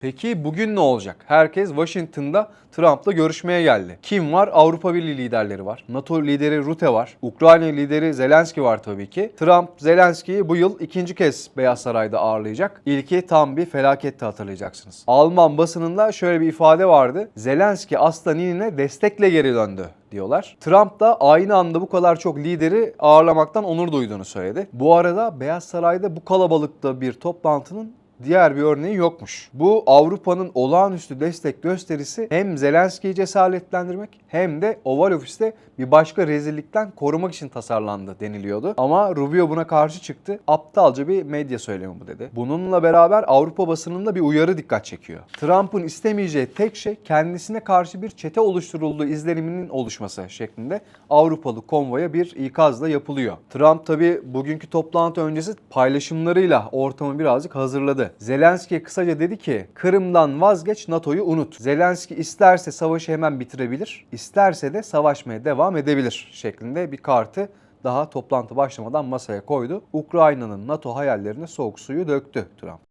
Peki bugün ne olacak? Herkes Washington'da Trump'la görüşmeye geldi. Kim var? Avrupa Birliği liderleri var. NATO lideri Rutte var. Ukrayna lideri Zelenski var tabii ki. Trump Zelenski'yi bu yıl ikinci kez Beyaz Saray'da ağırlayacak. İlki tam bir felaketti hatırlayacaksınız. Alman basınında şöyle bir ifade vardı. Zelenski aslan inine destekle geri döndü diyorlar. Trump da aynı anda bu kadar çok lideri ağırlamaktan onur duyduğunu söyledi. Bu arada Beyaz Saray'da bu kalabalıkta bir toplantının diğer bir örneği yokmuş. Bu Avrupa'nın olağanüstü destek gösterisi hem Zelenski'yi cesaretlendirmek hem de Oval Ofis'te bir başka rezillikten korumak için tasarlandı deniliyordu. Ama Rubio buna karşı çıktı. Aptalca bir medya söylemi bu dedi. Bununla beraber Avrupa basınında bir uyarı dikkat çekiyor. Trump'ın istemeyeceği tek şey kendisine karşı bir çete oluşturulduğu izleniminin oluşması şeklinde Avrupalı konvoya bir ikazla yapılıyor. Trump tabi bugünkü toplantı öncesi paylaşımlarıyla ortamı birazcık hazırladı. Zelenski kısaca dedi ki Kırım'dan vazgeç NATO'yu unut. Zelenski isterse savaşı hemen bitirebilir, isterse de savaşmaya devam edebilir şeklinde bir kartı daha toplantı başlamadan masaya koydu. Ukrayna'nın NATO hayallerine soğuk suyu döktü Trump.